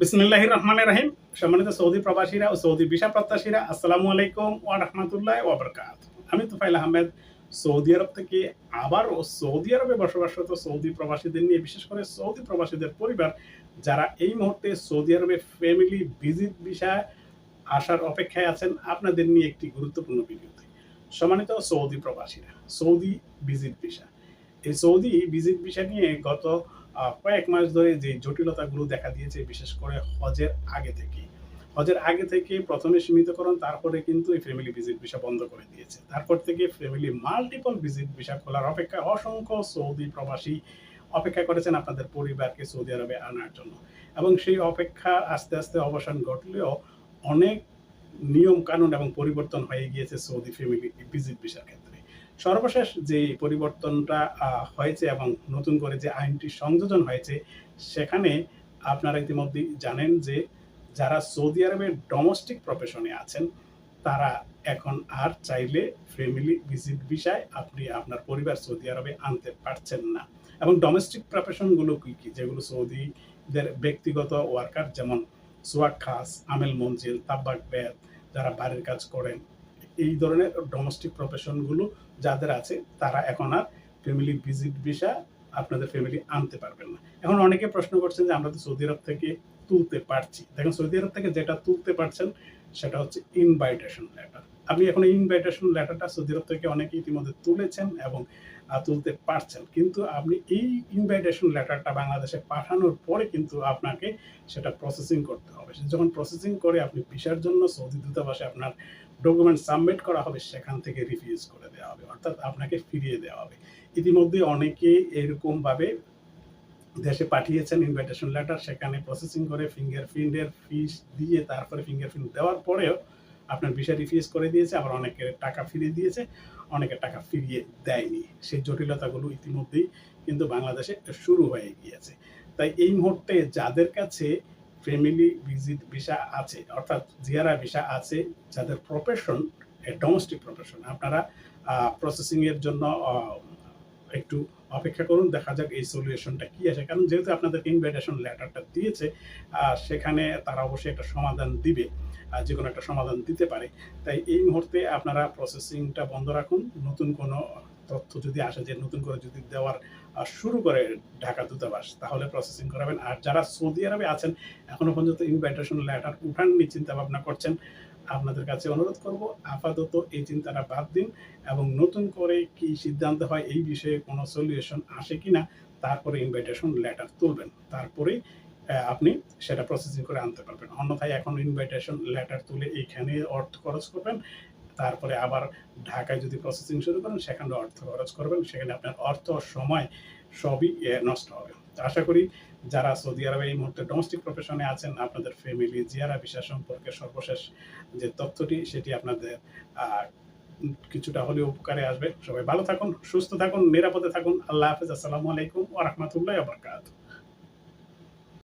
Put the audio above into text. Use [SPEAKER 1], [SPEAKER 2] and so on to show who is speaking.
[SPEAKER 1] বিসমিল্লাহ রহমান রাহিম। সম্মানিত সৌদি প্রবাসীরা ও সৌদি ভিসা প্রত্যাশীরা, আসসালামু আলাইকুম ও রহমতুল্লাহ ওবরকাত আমি তুফাইল আহমেদ। সৌদি আরব থেকে সৌদি আরবে বসবাসরত সৌদি প্রবাসীদের নিয়ে, বিশেষ করে সৌদি প্রবাসীদের পরিবার, যারা এই মুহূর্তে সৌদি আরবে ফ্যামিলি ভিজিট ভিসায় আসার অপেক্ষায় আছেন, আপনাদের নিয়ে একটি গুরুত্বপূর্ণ ভিডিওতে। সম্মানিত সৌদি প্রবাসীরা, সৌদি ভিজিট ভিসা এই সৌদি ভিজিট ভিসা নিয়ে গত কয়েক মাস ধরে যে জটিলতাগুলো দেখা দিয়েছে, বিশেষ করে হজের আগে থেকে হজের আগে থেকে প্রথমে সীমিতকরণ, তারপরে কিন্তু এই ফ্যামিলি ভিজিট ভিসা বন্ধ করে দিয়েছে। তারপর থেকে ফ্যামিলি মাল্টিপল ভিজিট ভিসা খোলার অপেক্ষা অসংখ্য সৌদি প্রবাসী অপেক্ষা করেছেন আপনাদের পরিবারকে সৌদি আরবে আনার জন্য। এবং সেই অপেক্ষা আস্তে আস্তে অবসান ঘটলেও অনেক নিয়ম কানুন এবং পরিবর্তন হয়ে গিয়েছে সৌদি ফ্যামিলি ভিজিট ভিসার ক্ষেত্রে। সর্বশেষ যে পরিবর্তনটা হয়েছে এবং নতুন করে যে আইনটি সংযোজন হয়েছে, সেখানে আপনারা ইতিমধ্যেই জানেন যে যারা সৌদি আরবের ডোমেস্টিক প্রফেশনে আছেন, তারা এখন আর চাইলে ফ্যামিলি ভিজিট বিষয় আপনি আপনার পরিবার সৌদি আরবে আনতে পারছেন না। এবং ডোমেস্টিক প্রফেশনগুলো কি কি? যেগুলো সৌদিদের ব্যক্তিগত ওয়ার্কার যেমন সোয়াক খাস, আমেল মঞ্জিল, তাব্বাক বেদ, যারা বাড়ির কাজ করেন এই ধরনের ডোমেস্টিক প্রফেশনগুলো যাদের আছে, তারা এখন আর ফ্যামিলি ভিজিট ভিসা আপনাদের ফ্যামিলি আনতে পারবেন না। এখন অনেকে প্রশ্ন করছেন যে আমরা তো সৌদি আরব থেকে তুলতে পারছি। দেখেন সৌদি আরব থেকে যেটা তুলতে পারছেন, সেটা হচ্ছে ইনভাইটেশন লেটার আপনি এখন ইনভাইটেশন লেটারটা সৌদি আরব থেকে অনেকে ইতিমধ্যে তুলেছেন এবং তুলতে পারছেন। কিন্তু আপনি এই ইনভাইটেশন লেটারটা বাংলাদেশে পাঠানোর পরে কিন্তু আপনাকে সেটা প্রসেসিং করতে হবে। যখন প্রসেসিং করে আপনি ভিসার জন্য সৌদি দূতাবাসে আপনার ডকুমেন্ট সাবমিট করা হবে, সেখান থেকে রিফিউজ করে দেওয়া হবে। অর্থাৎ আপনাকে ফিরিয়ে দেওয়া হবে। ইতিমধ্যে অনেকে এরকমভাবে দেশে পাঠিয়েছেন ইনভাইটেশন লেটার সেখানে প্রসেসিং করে ফিঙ্গারপ্রিন্টের ফিস দিয়ে তারপরে ফিঙ্গারপ্রিন্ট দেওয়ার পরেও আপনার ভিসা রিফিউজ করে দিয়েছে, আবার অনেকে টাকা ফিরিয়ে দিয়েছে, অনেকে টাকা ফিরিয়ে দেয়নি। সেই জটিলতাগুলো ইতিমধ্যেই কিন্তু বাংলাদেশে শুরু হয়ে গিয়েছে। তাই এই মুহূর্তে যাদের কাছে ফ্যামিলি ভিজিট ভিসা আছে, অর্থাৎ জিয়ারা ভিসা আছে, যাদের প্রফেশন ডোমেস্টিক প্রফেশন আপনারা প্রসেসিংয়ের জন্য একটু অপেক্ষা করুন, দেখা যাক এই সলিউশনটা কি আসে। কারণ যেহেতু আপনাদেরকে ইনভাইটেশন লেটারটা দিয়েছে সেখানে তারা অবশ্যই একটা সমাধান দিবে যে কোনো একটা সমাধান দিতে পারে। তাই এই মুহূর্তে আপনারা প্রসেসিংটা বন্ধ রাখুন। নতুন কোনো তথ্য যদি আসে যে নতুন করে যদি দেওয়ার শুরু করে ঢাকা দূতাবাস, তাহলে প্রসেসিং করাবেন। আর যারা সৌদি আরবে আছেন, এখনও পর্যন্ত ইনভাইটেশন লেটার উঠাননি চিন্তা ভাবনা করছেন আপনাদের কাছে অনুরোধ করব আপাতত এই চিন্তাটা বাদ দিন এবং নতুন করে কি সিদ্ধান্ত হয় এই বিষয়ে কোনো সলিউশন আসে কিনা তারপরে ইনভাইটেশন লেটার তুলবেন। তারপরেই আহ, আপনি সেটা প্রসেসিং করে আনতে পারবেন। অন্যথায় এখন ইনভাইটেশন লেটার তুলে এইখানে অর্থ খরচ করবেন তারপরে আবার ঢাকায় যদি প্রসেসিং শুরু করেন সেখানে অর্থ খরচ করবেন সেখানে আপনার অর্থ সময় সবই নষ্ট হবে। আশা করি যারা সৌদি আরবে এই মুহূর্তে ডোমেস্টিক প্রফেশনে আছেন, আপনাদের ফ্যামিলি জিয়ারা বিশ্বাস সম্পর্কে সর্বশেষ যে তথ্যটি, সেটি আপনাদের কিছুটা হলেও উপকারে আসবে। সবাই ভালো থাকুন, সুস্থ থাকুন, নিরাপদে থাকুন। আল্লাহ হাফিজ। আসসালামু আলাইকুম ওয়া বারাকাতুহু।